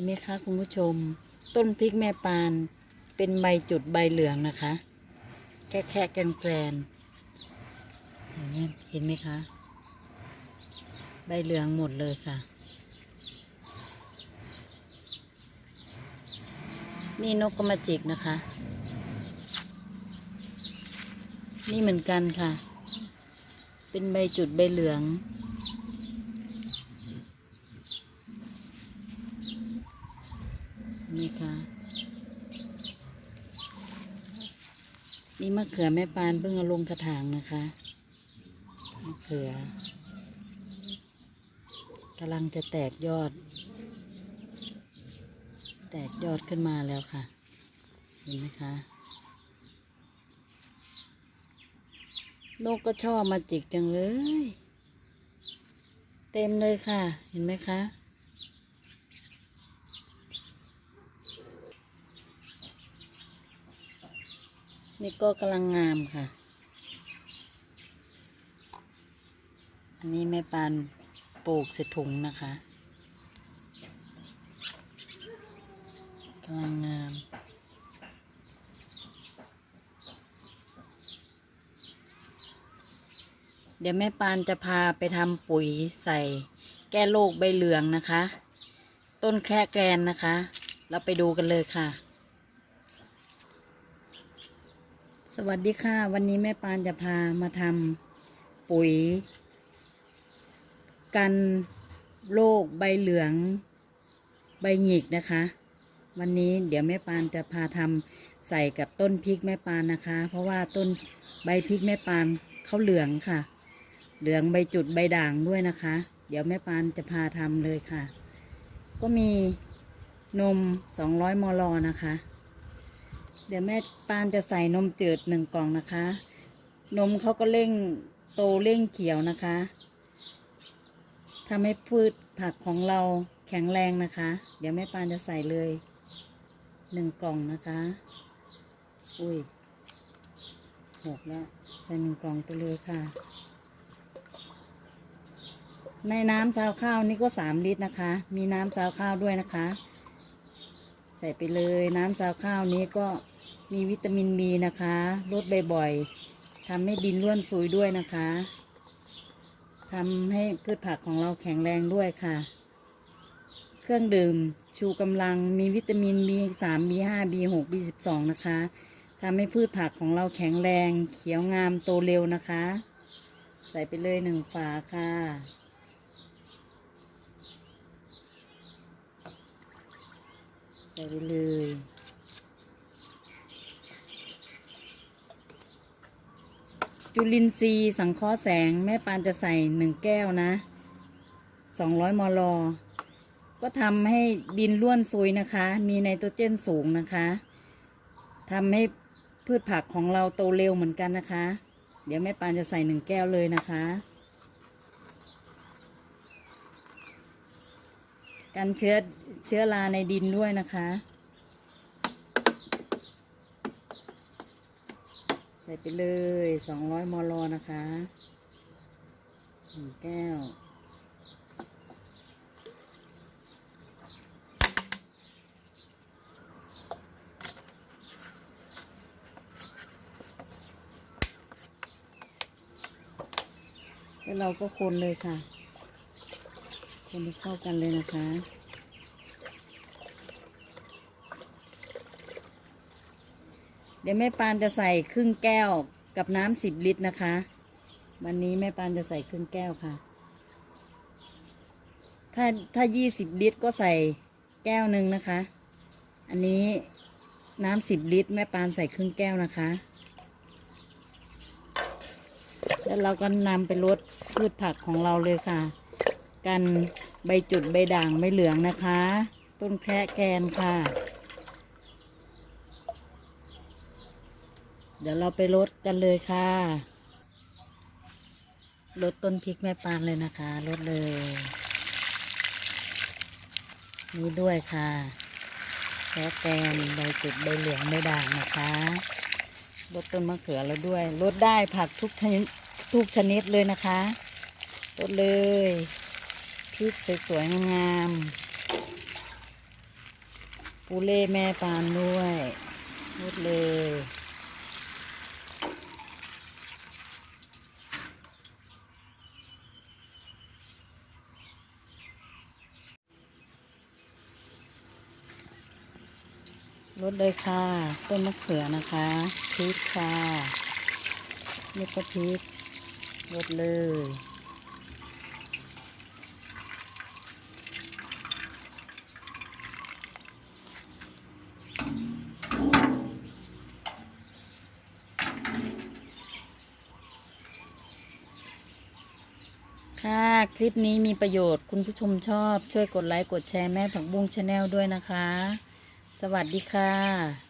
ห็นไหมคะคุณผู้ชม ต้นพริกแม่ปานเป็นใบจุดใบเหลืองนะคะ แค่แค่แกนแกรนอย่างนี้เห็นไหมคะ ใบเหลืองหมดเลยค่ะ นี่นกกระมาจิกนะคะ นี่เหมือนกันค่ะ เป็นใบจุดใบเหลือง นี่ค่ะนี่มะเขือแม่ปานเพิ่งเอาลงกระถางนะคะมะเขือกำลังจะแตกยอด แตกยอดขึ้นมาแล้วค่ะ เห็นไหมคะนกก็ชอบมาจิกจังเลย เต็มเลยค่ะ เห็นไหมคะ นี่ก็กำลังงามค่ะ อันนี้แม่ปานปลูกใส่ถุงนะคะกำลังงามเดี๋ยวแม่ปานจะพาไปทำปุ๋ยใส่แก้โรคใบเหลืองนะคะ ต้นแค่แกนนะคะ เราไปดูกันเลยค่ะ สวัสดีค่ะ วันนี้แม่ปานจะพามาทำปุ๋ย กันโรคใบเหลือง ใบหงิกนะคะ วันนี้เดี๋ยวแม่ปานจะพาทำใส่กับต้นพริกแม่ปานนะคะ เพราะว่าต้นใบพริกแม่ปานเขาเหลืองค่ะ เหลืองใบจุดใบด่างด้วยนะคะ เดี๋ยวแม่ปานจะพาทำเลยค่ะ ก็มีนม 200 มลนะคะ เดี๋ยวแม่ปานจะใส่นมจืดหนึ่งกล่องนะคะ นมเขาก็เร่งโตเร่งเขียวนะคะทำให้พืชผักของเราแข็งแรงนะคะ เดี๋ยวแม่ปานจะใส่เลยหนึ่งกล่องนะคะ อุ้ยหกแล้ว ใส่หนึ่งกล่องไปเลยค่ะ ในน้ำซาวข้าวนี่ก็สามลิตรนะคะ มีน้ำซาวข้าวด้วยนะคะ ใส่ไปเลยน้ำซาวข้าวนี้ก็มีวิตามินบีนะคะลดบ่อยๆทำให้ดินร่วนซุยด้วยนะคะทำให้พืชผักของเราแข็งแรงด้วยค่ะ เครื่องดื่มชูกำลังมีวิตามิน B3 B5 B6 B12 นะคะทำให้พืชผักของเราแข็งแรง เขียวงามโตเร็วนะคะ ใส่ไปเลยหนึ่งฝาค่ะ ใส่ไปเลยจุลินทรีย์สังเคราะห์แสง แม่ปานจะใส่หนึ่งแก้วนะสองร้อยมล ก็ทำให้ดินร่วนซุยนะคะ มีไนโตรเจนสูงนะคะทำให้พืชผักของเราโตเร็วเหมือนกันนะคะ เดี๋ยวแม่ปานจะใส่หนึ่งแก้วเลยนะคะ กันเชื้อ เชื้อราในดินด้วยนะคะ ใส่ไปเลยสองร้อยมลนะคะหนึ่งแก้วแล้วเราก็คนเลยค่ะ คนให้เข้ากันเลยนะคะ เดี๋ยวแม่ปานจะใส่ครึ่งแก้วกับน้ำสิบลิตรนะคะ วันนี้แม่ปานจะใส่ครึ่งแก้วค่ะ ถ้าถ้ายี่สิบลิตรก็ใส่แก้วหนึ่งนะคะ อันนี้น้ำสิบลิตร แม่ปานใส่ครึ่งแก้วนะคะ แล้วเราก็นำไปลดพืชผักของเราเลยค่ะ กันใบจุดใบด่างใบเหลืองนะคะ ต้นแคระแกนค่ะ เดี๋ยวเราไปลดกันเลยค่ะลดต้นพริกแม่ปานเลยนะคะลดเลย นี่ด้วยค่ะแคระแกนใบจุดใบเหลืองใบด่างนะคะลดต้นมะเขือแล้วด้วยลดได้ผักทุกชนิดทุกชนิดเลยนะคะลดเลยพริกสวยๆงามปูเล่แม่ปานด้วยลดเลย ลดเลยค่ะ ต้นมะเขือนะคะพริกค่ะนี่ก็พริกลดเลยค่ะ คลิปนี้มีประโยชน์คุณผู้ชมชอบ ช่วยกดไลค์ กดแชร์แม่ผักบุ้งชาแนลด้วยนะคะ สวัสดีค่ะ